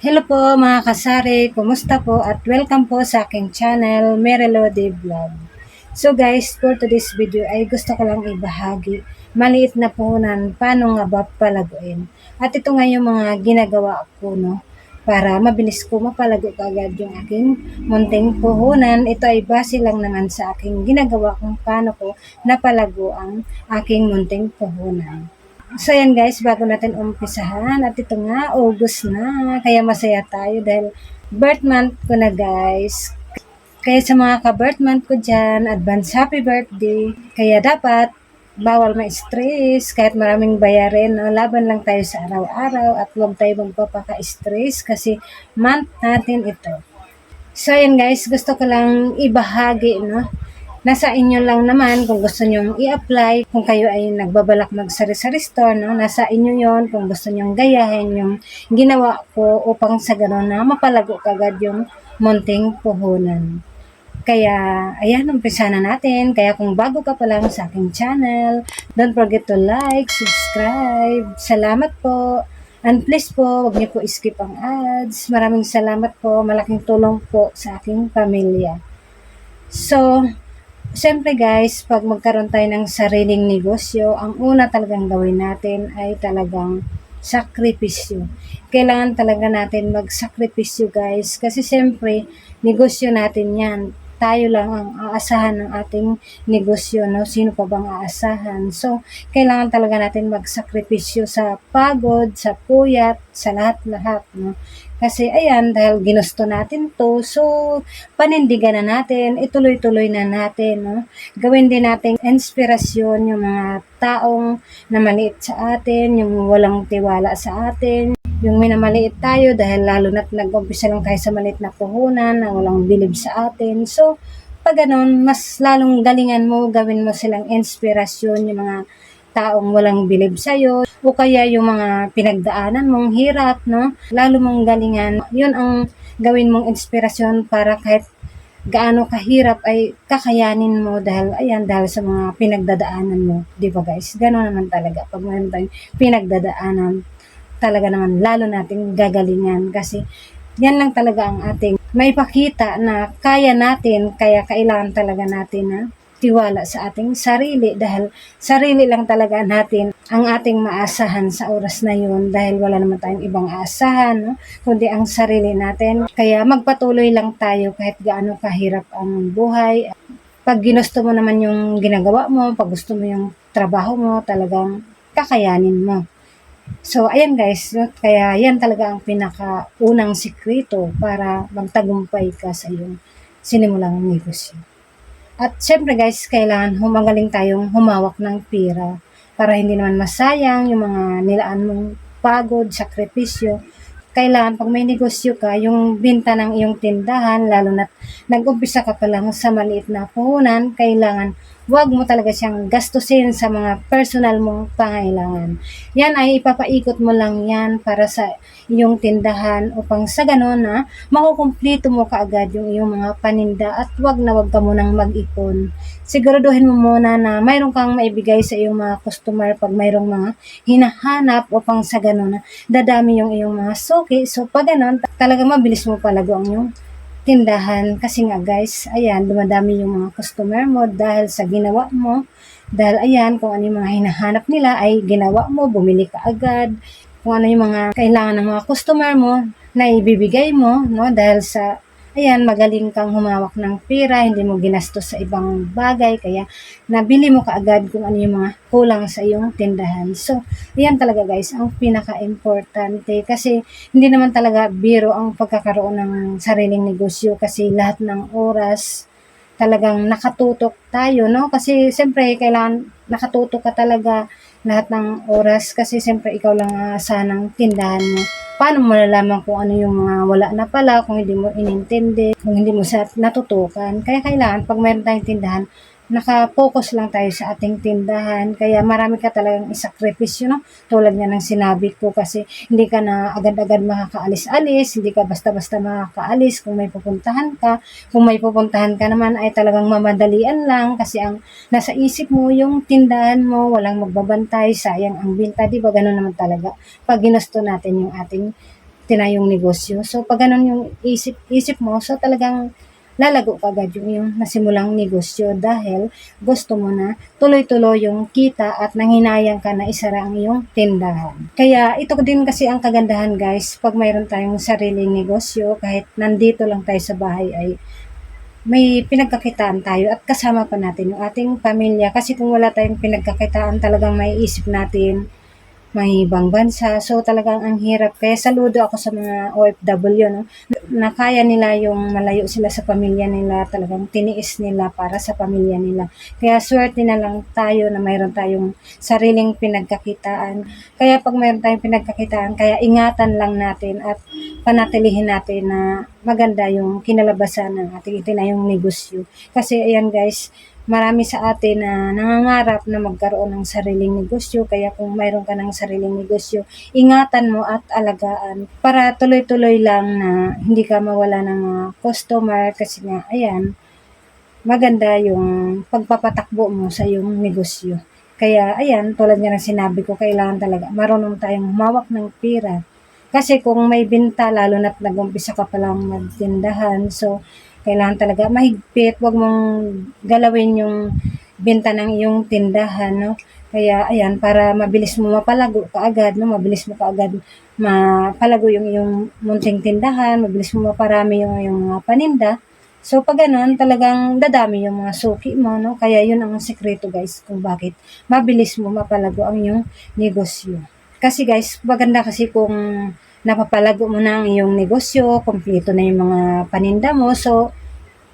Hello po mga kasari, kumusta po at welcome po sa aking channel Merelody Vlog. So guys, for today's video ay gusto ko lang ibahagi maliit na puhunan paano nga ba palaguin. At ito nga yung mga ginagawa ko no para mabilis ko mapalago kagad yung aking munting puhunan. Ito ay base lang naman sa aking ginagawa kung paano ko napalago ang aking munting puhunan. So yan guys, bago natin umpisahan at ito nga, August na, kaya masaya tayo dahil birth month ko na guys. Kaya sa mga ka-birth month ko dyan, advance happy birthday. Kaya dapat, bawal ma-stress, kahit maraming bayarin, no? laban lang tayo sa araw-araw at huwag tayo magpapaka-stress kasi month natin ito. So yan guys, gusto ko lang ibahagi, no? Nasa inyo lang naman kung gusto nyo i-apply, kung kayo ay nagbabalak mag-sari-sari store, no? nasa inyo yon kung gusto nyo gayahin yung ginawa ko upang sa gano'n na mapalago kagad yung munting puhunan. Kaya, ayan, umpisa na natin. Kaya kung bago ka pa lang sa aking channel, don't forget to like, subscribe. Salamat po. And please po, huwag niyo po skip ang ads. Maraming salamat po. Malaking tulong po sa aking pamilya. So, Siyempre guys, pag magkaroon tayo ng sariling negosyo, ang una talagang gawin natin ay talagang sakripisyo. Kailangan talaga natin magsakripisyo guys kasi siyempre negosyo natin yan. Tayo lang ang aasahan ng ating negosyo, no? Sino pa bang aasahan? So, kailangan talaga natin magsakripisyo sa pagod, sa puyat, sa lahat-lahat, no? Kasi ayan, dahil ginusto natin to, so panindigan na natin, ituloy-tuloy na natin, no? Gawin din natin inspirasyon yung mga taong na maliit sa atin, yung walang tiwala sa atin, yung minamaliit tayo dahil lalo na't nag-umpisa lang tayo sa maliit na puhunan na walang bilib sa atin. So, pag ganun, mas lalong galingan mo, gawin mo silang inspirasyon, yung mga taong walang bilib sa'yo, o kaya yung mga pinagdaanan mong hirap, no? Lalo mong galingan, yun ang gawin mong inspirasyon para kahit gaano kahirap ay kakayanin mo dahil, ayan, dahil sa mga pinagdadaanan mo. Di ba guys? Gano'n naman talaga. Pag mayroon tayong pinagdadaanan, talaga naman lalo nating gagalingan kasi yan lang talaga ang ating may pakita na kaya natin, kaya kailangan talaga natin na tiwala sa ating sarili dahil sarili lang talaga natin ang ating maasahan sa oras na yun dahil wala naman tayong ibang aasahan, no? kundi ang sarili natin. Kaya magpatuloy lang tayo kahit gaano kahirap ang buhay. Pag ginusto mo naman yung ginagawa mo, pag gusto mo yung trabaho mo, talagang kakayanin mo. So, ayan guys, no? kaya yan talaga ang pinakaunang sikreto para magtagumpay ka sa iyong sinimulang negosyo. At syempre guys, kailangan humagaling tayong humawak ng pira para hindi naman masayang yung mga nilaan mong pagod, sakripisyo. Kailangan pag may negosyo ka, yung binta ng iyong tindahan, lalo na nag-umpisa ka pa lang sa maliit na puhunan, kailangan wag mo talaga siyang gastusin sa mga personal mong pangailangan. Yan ay ipapaikot mo lang yan para sa iyong tindahan upang sa ganon na makukumplito mo kaagad yung iyong mga paninda at wag na wag ka munang mag-ipon. Siguraduhin mo muna na mayroon kang maibigay sa iyong mga customer pag mayroong mga hinahanap upang sa ganon na dadami yung iyong mga suki. So pag ganon, talaga mabilis mo palago ang iyong tindahan kasi nga guys, ayan, dumadami yung mga customer mo dahil sa ginawa mo. Dahil ayan, kung ano yung mga hinahanap nila ay ginawa mo, bumili ka agad. Kung ano yung mga kailangan ng mga customer mo na ibibigay mo, no? Dahil sa ayan, magaling kang humawak ng pera, hindi mo ginastos sa ibang bagay, kaya nabili mo kaagad kung ano yung mga kulang sa iyong tindahan. So, ayan talaga guys, ang pinaka-importante kasi hindi naman talaga biro ang pagkakaroon ng sariling negosyo kasi lahat ng oras talagang nakatutok tayo, no? Kasi siyempre kailangan nakatutok ka talaga lahat ng oras kasi siyempre ikaw lang uh, sa ng tindahan mo paano mo malalaman kung ano yung mga wala na pala, kung hindi mo inintindi, kung hindi mo natutukan. Kaya kailangan, pag mayroon tayong tindahan, naka-focus lang tayo sa ating tindahan. Kaya marami ka talagang isakripisyo, no? Tulad nga ng sinabi ko kasi hindi ka na agad-agad makakaalis-alis, hindi ka basta-basta makakaalis kung may pupuntahan ka. Kung may pupuntahan ka naman ay talagang mamadalian lang kasi ang nasa isip mo yung tindahan mo, walang magbabantay, sayang ang binta, di ba? Ganun naman talaga. Pag ginusto natin yung ating tinayong negosyo. So, pag ganun yung isip, isip mo, so talagang lalago ka agad yung, yung nasimulang negosyo dahil gusto mo na tuloy-tuloy yung kita at nanghinayang ka na isara ang iyong tindahan. Kaya ito din kasi ang kagandahan guys, pag mayroon tayong sariling negosyo, kahit nandito lang tayo sa bahay ay may pinagkakitaan tayo at kasama pa natin yung ating pamilya. Kasi kung wala tayong pinagkakitaan, talagang may isip natin may ibang bansa. So talagang ang hirap. Kaya saludo ako sa mga OFW, no? Na kaya nila yung malayo sila sa pamilya nila. Talagang tiniis nila para sa pamilya nila. Kaya swerte na lang tayo na mayroon tayong sariling pinagkakitaan. Kaya pag mayroon tayong pinagkakitaan, kaya ingatan lang natin at panatilihin natin na maganda yung kinalabasan ng ating itinayong negosyo. Kasi ayan guys, marami sa atin na nangangarap na magkaroon ng sariling negosyo. Kaya kung mayroon ka ng sariling negosyo, ingatan mo at alagaan para tuloy-tuloy lang na hindi ka mawala ng customer. Kasi nga, ayan, maganda yung pagpapatakbo mo sa iyong negosyo. Kaya, ayan, tulad nga ng sinabi ko, kailangan talaga marunong tayong humawak ng pera. Kasi kung may binta, lalo na't nag-umpisa ka palang magtindahan, so, kailangan talaga mahigpit, wag mong galawin yung benta ng iyong tindahan, no? Kaya, ayan, para mabilis mo mapalago kaagad, no? Mabilis mo kaagad mapalago yung iyong munting tindahan, mabilis mo maparami yung yung mga paninda. So, pag ganun, talagang dadami yung mga suki mo, no? Kaya yun ang sekreto, guys, kung bakit mabilis mo mapalago ang iyong negosyo. Kasi, guys, maganda kasi kung napapalago mo na ang iyong negosyo, kompleto na yung mga paninda mo. So,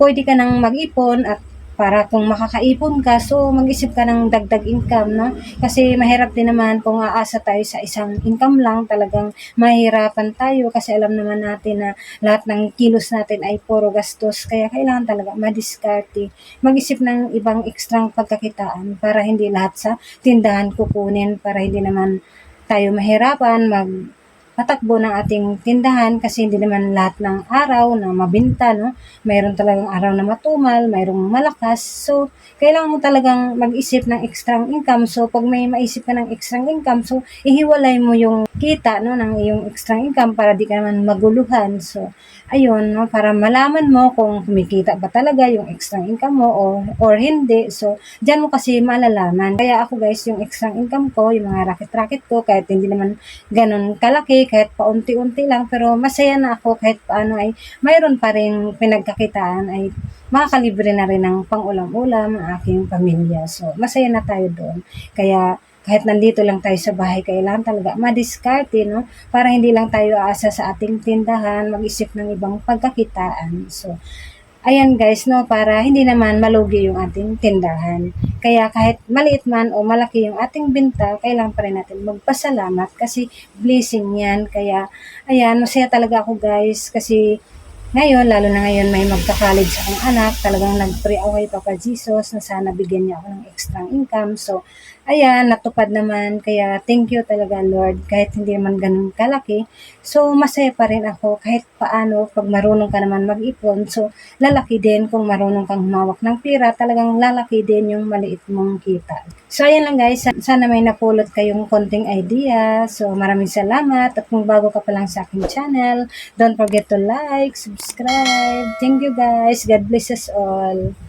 pwede ka nang mag-ipon at para kung makakaipon ka, so mag-isip ka ng dagdag income, no? Kasi mahirap din naman kung aasa tayo sa isang income lang, talagang mahirapan tayo kasi alam naman natin na lahat ng kilos natin ay puro gastos. Kaya kailangan talaga madiskarte, mag-isip ng ibang ekstrang pagkakitaan para hindi lahat sa tindahan kukunin, para hindi naman tayo mahirapan mag patakbo ng ating tindahan kasi hindi naman lahat ng araw na mabinta, no? Mayroon talagang araw na matumal, mayroong malakas. So, kailangan mo talagang mag-isip ng extra income. So, pag may maisip ka ng extra income, so, ihiwalay mo yung kita, no, ng iyong extra income para di ka naman maguluhan. So, ayun, no, para malaman mo kung kumikita ba talaga yung extra income mo or, or hindi. So, dyan mo kasi malalaman. Kaya ako guys, yung extra income ko, yung mga racket-racket ko, kahit hindi naman ganun kalaki, kahit paunti-unti lang, pero masaya na ako kahit paano ay mayroon pa rin pinagkakitaan ay makakalibre na rin ng pang-ulam-ulam ang aking pamilya. So, masaya na tayo doon. Kaya, kahit nandito lang tayo sa bahay, kailangan talaga madiskarte, no? Para hindi lang tayo aasa sa ating tindahan, mag-isip ng ibang pagkakitaan. So, ayan guys, no, para hindi naman malugi yung ating tindahan. Kaya kahit maliit man o malaki yung ating binta, kailangan pa rin natin magpasalamat kasi blessing yan. Kaya, ayan, masaya talaga ako guys kasi ngayon, lalo na ngayon may magka-college akong anak, talagang nag-pray ako kay Papa Jesus na sana bigyan niya ako ng extra income. So, ayan, natupad naman. Kaya thank you talaga Lord, kahit hindi naman ganun kalaki. So, masaya pa rin ako kahit paano pag marunong ka naman mag-ipon. So, lalaki din kung marunong kang humawak ng pera, talagang lalaki din yung maliit mong kita. So, ayan lang guys. Sana may napulot kayong konting idea. So, maraming salamat. At kung bago ka pa lang sa aking channel, don't forget to like, subscribe. Thank you guys. God bless us all.